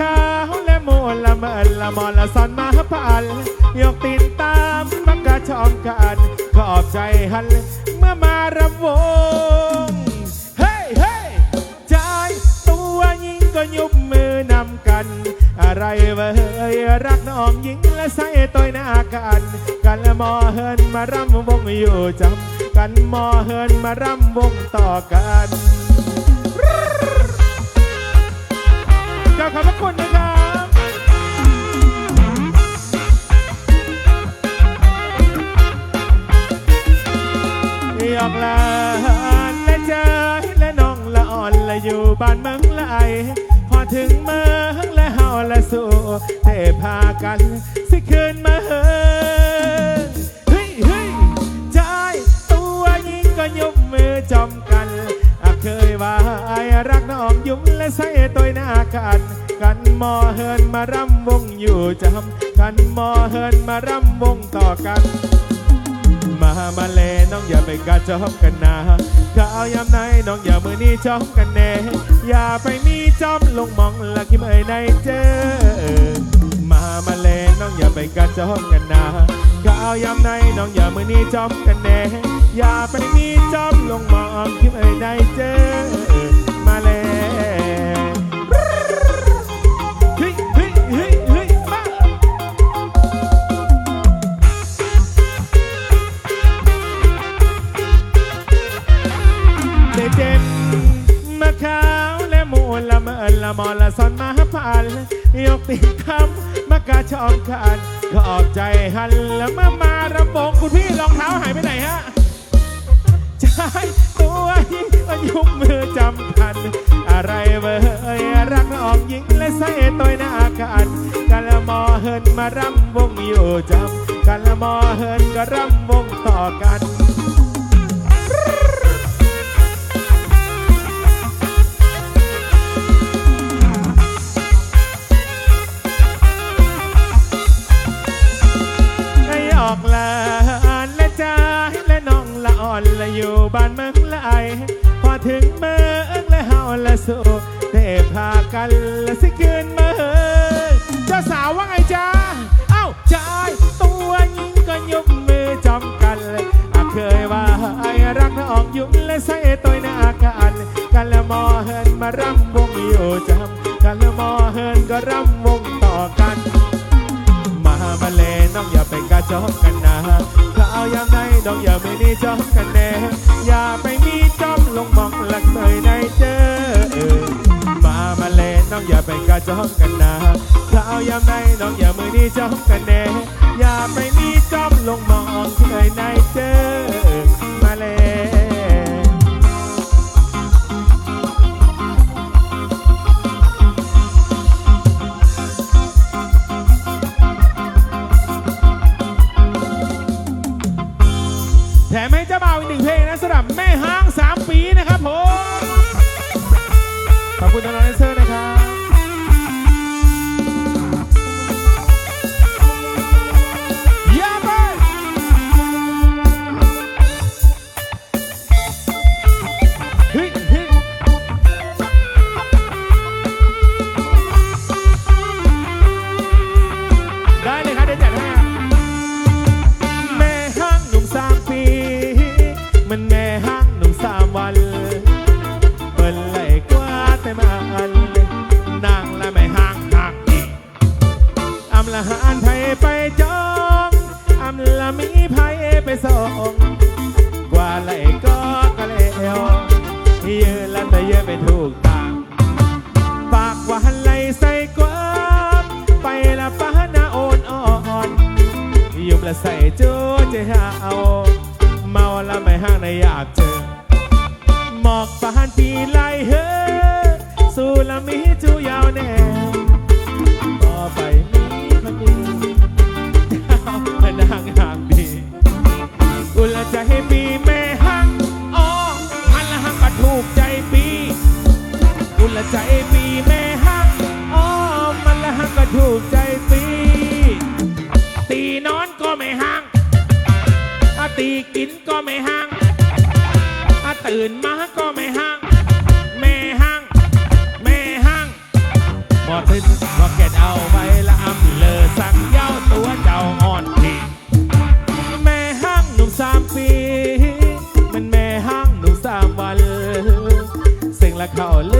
ขาวและโมละเมอละมอละสอนมาพันยกตีนตามมักกะชอมกันขอบใจหันเมื่อมารำวงเฮ้เฮ้ใจตัวยิงก็ยุบมือนำกัน อะไรเว้ยรักน้องยิงและใส่ตัวหน้ากันกันละมอเฮินมารำวงอยู่จำกันมอเฮินมารำวงต่อกัน ขอบขอบพระคุณนะครับยอกลาและเจอและน้องละอ่อนและอยู่บ้านเมืองละไอพอถึงเมืองและเฮาละสู่เทพากัน สิคืนมาเฮเฮ้ยเฮ้ยใจตัวยิงก็ยกมือจอม ว่าไอรักน้องยุ่มและใส่ตัวหน้ากันกันมอเฮินมารำวงอยู่จำกันมอเฮินมารำวงต่อกัน มามาเลน้องอย่าไปกาจอมกันนะข้าเอายามไหนน้องอย่ามือนี้จอมกันแน่อย่าไปมีจอมลงมองละคิมเอ่ยในเจอ มามาเลน้องอย่าไปกาจอมกันนะข้าเอายามไหนน้องอย่ามือนี้จอมกันแน่ อย่าไปมีจอมลงมองคิมเอ่ยในเจอมาเลเฮ้ยเฮ้ยเฮ้ยเฮ้ยมาเดเจนมะขาวและมูลละเมอละมอละสอนมาพันยกติดคำมะกาชอมคันขอบใจหันและมามารำบงคุณพี่รองเท้าหายไปไหนฮะ ใจตัวยิ่งมันยุมือจำพัน อะไรเว้ยรักน้องยิงและใส่ตัวหน้ากันกันละมอเฮินมารำวงอยู่จำกันละมอเฮินก็รำวงต่อกัน กันละสิคืนมาเฮอเจ้าสาวว่าไงจ้าเอ้าชายตัวยิงก็ยกมือจอมกันเลยอะเคยว่าไอ้รักน้องยุ่งและใส่ตัวหน้ากันกันละมอเฮินมารำวงอยู่จำกันละมอเฮินก็รำวงต่อกัน มามาเลน้องอย่าไปกาจอบกันนะถ้าเอายามไหนน้องอย่าไม่ได้จอบกันแน่ น้องอย่าไปกระจองกันนะถ้าเอายามไหนน้องอย่ามือนี้จองกันแน่อย่าไปมีจอมลงมองเคยในเจอ สิ่งละเขาเลือ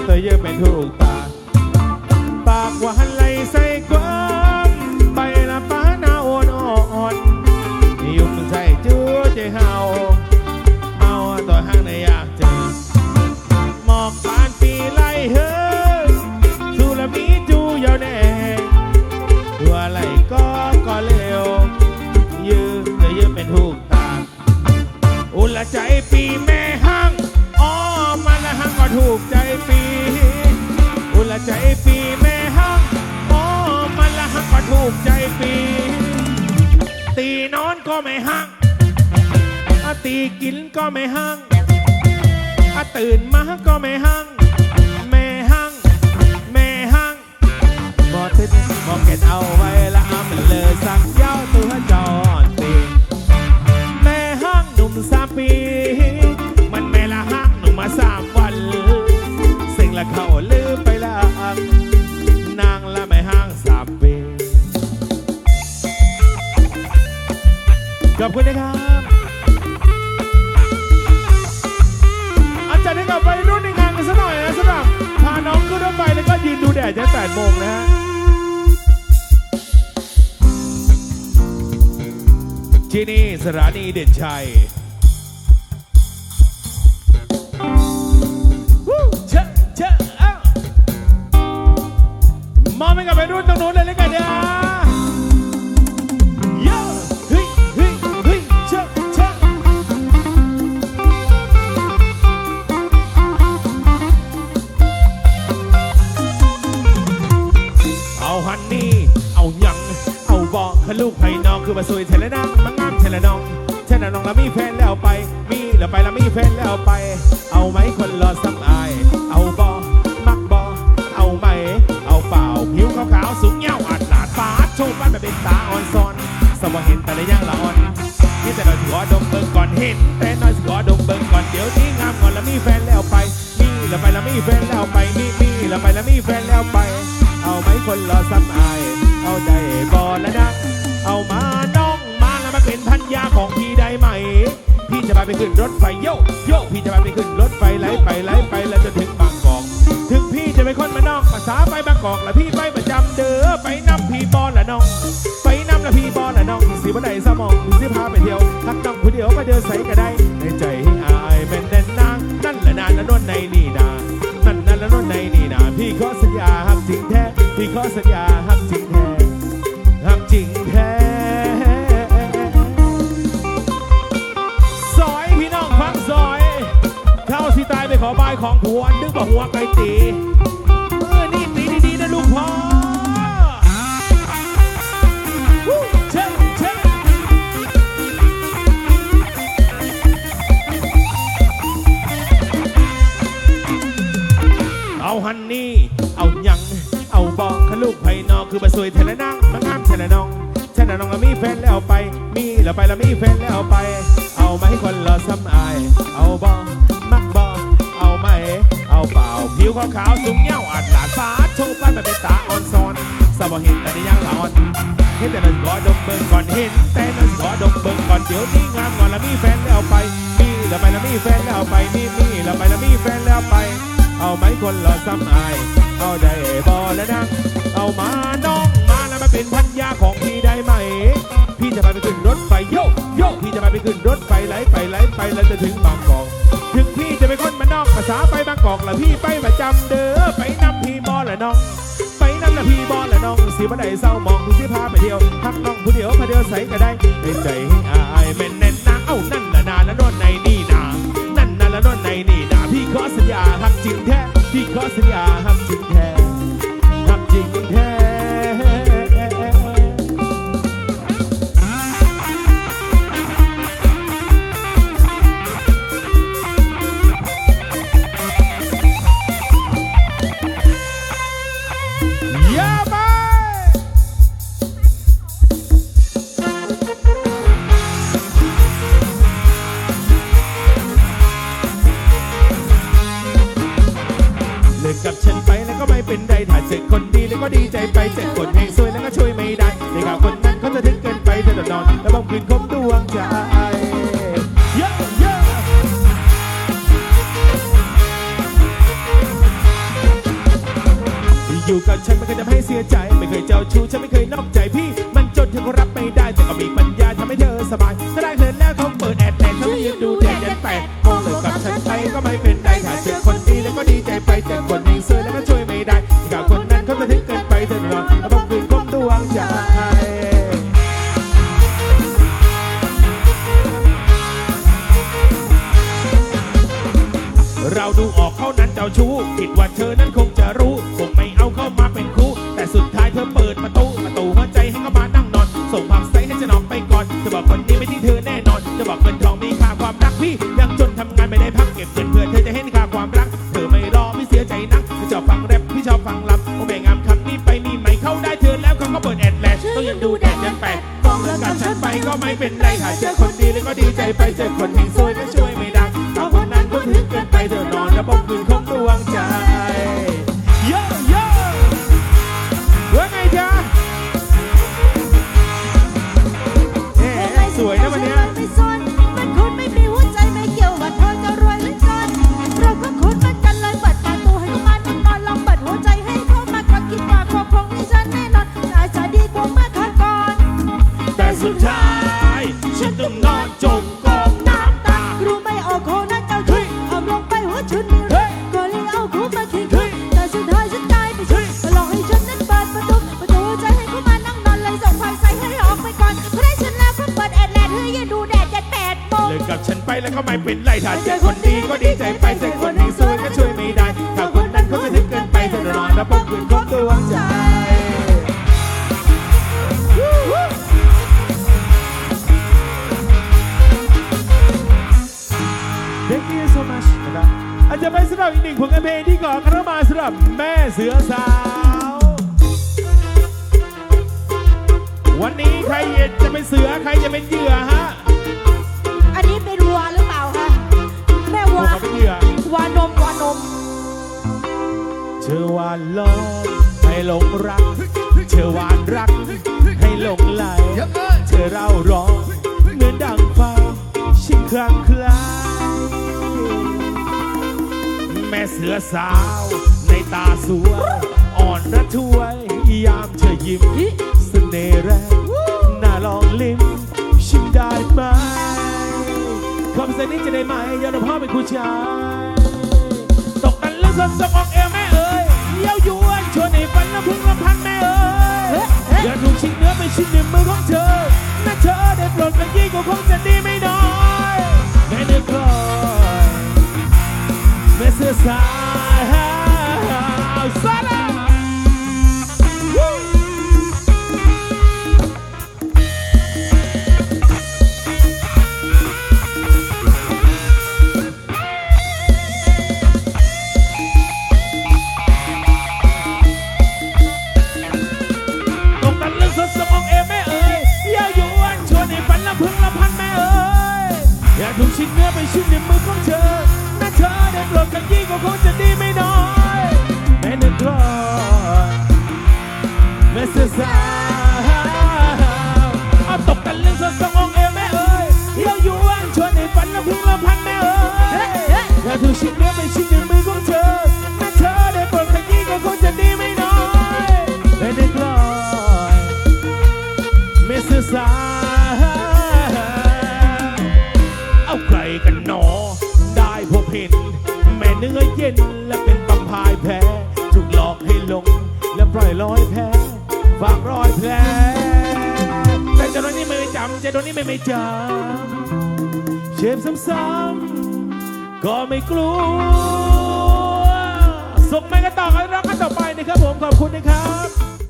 ยืนแล้วตัวยืนเป็นถูกตา ปากหวานไหลใส่กว่า กินก็ไม่ห้างถ้าตื่นมาก็ไม่หังแม่หังแม่หังบอทึดบอเก็ตเอาไว้ละ สถา ไปแล้วมีแฟนแล้วไป เอาไหมคนรอซ้ำอาย เอาบอมักบอเอาไหม เอาเปล่าผิวขาวๆสูงเงี้ยวอัดหลาดฟาชว์บ้านแบบเป็นตาอ่อนซอนสว่าเห็นแต่ละย่างละอ่อนนี่แต่เราถือว่าดมเบิ่งก่อนเห็น แต่น้อยถือว่าดมเบิ่งก่อนเดี๋ยวนี้งามก่อนแล้วมีแฟนแล้วไปมีแล้วไปแล้วมีแฟนแล้วไปมีมีแล้วไปแล้วมีแฟนแล้วไป เอาไหมคนรอซ้ำอาย เอาใจบอแล้วนะเอามาน้องมาแล้วมาเป็นพันยาของพี่ได้ไหม จะพาไปขึ้นรถไฟโยกโยกพี่จะพาไปขึ้นรถไฟไหลไปไหลไปแล้วจนถึงบางกอก ถึงพี่จะเป็นคนมานอกภาษาไปบางกอกแล้วพี่ไปประจำเด้อไปนำพี่บอลละน้อง ไปนำละพี่บอลละน้องสิบันไดสมองสิพาไปเที่ยวทักน้องผู้เดียวมาเดินใส่ก็ได้ในใจให้อายเป็นแน่นนางนั่นแหละนานละนวลในนี่นานั่นนั่นละนวลในนี่นาพี่ขอสัญญาหักจริงแท้พี่ขอสัญญา บายของผัวนึกว่าหัวไก่ตีเออนี่ตีดีๆนะลูกพ่อเช็คเช็คเอาฮันนี่ เอาหยัง เอาบอกขลูกไผ่นอกคือมาสวยเทลนังมางามเทลน้องเทลน้องแล้วมีแฟนแล้วไป มีแล้วไปแล้วมีแฟนแล้วไป เอาไหมคนรอซ้ำอายเอา อขาวสูงเงี้ยวอัดหลานฟ้าโชว์บ้านแบบเป็นตาออนซอนสบเห็นแต่ในยังหลอนเห็นแต่นั้นก็ดมเบิ่งก่อนเห็น แต่นั้นก็ดมเบิ่งก่อนเดี๋ยวนี้งามก่อนแล้วมีแฟนแล้วไปมีแล้วไปแล้วมีแฟนแล้วไปมีมีแล้วไปแล้วมีแฟนแล้วไป เอาไหมคนหล่อซ้ำอาย เอาได้บอแล้วดังเอามาน้องมาแล้วมาเป็นพันยาของพี่ได้ไหม พี่จะไปไปขึ้นรถไฟโยกโยกพี่จะไปไปขึ้นรถไฟไหลไปไหลไปแล้วจะถึงบาง อกละพี่ไปประจำเด้อไปนำพี่บอละน้อง ไปนำละพี่บอละน้องสิบ่ได้เศร้ามองดูที่พาไปเที่ยวทักน้องผู้เดียวพาเดียวใส่ก็ได้ให้ใจให้อายแม่นแน่นนะเอ้านั่นละนาละโนนในนี่นานั่นนะละโนนในนี่นาพี่ขอสัญญาหักจริงแท้พี่ขอสัญญาหักจริงแท้ ดวงใจเยอะเยอะอยู่กับฉันไม่เคยทำให้เสียใจ ไม่เคยเจ้าชู้ฉันไม่เคยนอกใจพี่ มันจนเธอก็รับไม่ได้แต่ก็มีปัญญาทำให้เธอสบายถ้าได้เธอแล้วเขา ดว่าเธอนั้นคงจะรู้คงไม่เอาเข้ามาเป็นคู่แต่สุดท้ายเธอเปิดประตูประตูหัวใจให้เขามานั่งนอน ส่งผักใส่ให้ฉันออกไปก่อนเธอบอกคนนี้ไม่ทิ้งเธอแน่นอนเธอบอกเงินทองมีค่าความรักพี่ยังจนทำงานไม่ได้พักเก็บเงินเพื่อเธอจะเห็นค่าความรัก เธอไม่รอไม่เสียใจนักเธอชอบฟังแรปพี่ชอบฟังลำโอ้แม่งามคำนี้ไปมีไหมเข้าได้เธอแล้วเขาก็เปิดแอดแลชต้องยังดูแดดยันแปดมองเลิกกับฉันไปก็ไม่เป็นไรถ้าเจอคนดีแล้วก็ดีใจไปเจอคนเฮงซวยก็ช่วยไม่ได้เอาคนนั้นก็ถึงเกินไปเธอน อนแล้วบอกคืนคงดวงใจเยอะเยอะว่าไงจ๊ะเอ๊ะสวยนะวันเนี้ย ไม่สนมันคนไม่มีหัวใจไม่เกี่ยวว่าเธอจะรวยหรือจนเราก็คนเหมือนกันเลยเปิดประตูให้เขามานั่งนอนลองเปิดหัวใจให้เขามาก่อนคิดว่าคงคงให้ฉันแน่นอนอาจจะดีกว่าเมื่อครั้งก่อน แต่สุดท้าย ฉันต้องนอน ก็ไม่เป็นไรถ้าเจอคนดีก็ดีใจไปเจอคนที่สวยก็ช่วยไม่ได้ ถ้าคนนั้นเขาไม่ถึงเกินไปเธอนอนแล้วบอกคืนคงดวงใจ Thank you so much นะครับอาจจะเป็นสำหรับอีกหนึ่งผลงานเพลงที่ก่อคารามาสำหรับแม่เสือสาว วันนี้ใครจะเป็นเสือใครจะเป็นเหยื่อฮะ วานมวานม เธอหวานล้อให้หลงรัก เธอหวานรัก ให้หลงไหล เธอเร่าร้อนเหมือนดังไฟชิงครั้งคลายแม่เสือสาว ในตาสวยอ่อนระทวยยามเธอยิ้มเสน่ห์แรงน่าลองลิ้มชิมได้ไหมคำเสนนี้จะได้ไหมยอมรับพ่อเป็นผู้ชาย สดสมองเอวแม่เอ๋ยเย้ายวนชวนให้ฝันน้ำพึ่งลำพันแม่เอ๋ยอย่าถูกชิงเนื้อไปชิงในมือของเธอน่าเธอได้โปรดกันยี่ก็คงจะดีไม่น้อยแม่เนื้อกลอยแม่เสื้อสาว พึงลำพันแม่เอ๋ยอย่าถูกชิ้นเนื้อไปชิ้นในมือของเธอน่าเธอได้โปรดกันยิ่งกว่าคงจะดีไม่น้อยแม่นึกคลอยแม่เสื้อสาวเอาตกกันเรื่องสดสมองเอแม่เอ๋ยเย้ายวนชวนให้ฝันลำพึงลำพันแม่เอ๋ยอย่าถูกชิ้นเนื้อไปชิ้นในมือของเธอแม่เธอได้โปรดขยี้ก็คงจะดีไม่น้อยไม่ได้กลอยไม่สื่อสาร เอาใครกันหนอได้พบเห็นแม่เนื้อเย็นและเป็นปำพายแพ้ถูกหลอกให้ลง และปล่อยลอยแพ้ฝากรอยแผลแต่เจาโดนนี่ไม่จำเจาโดนนี่ไม่ไม่จำเชฟซ้ำๆก็ไม่กลัวส่งไปกันต่อกันรักกันต่อไปนะครับผมขอบคุณนะครับ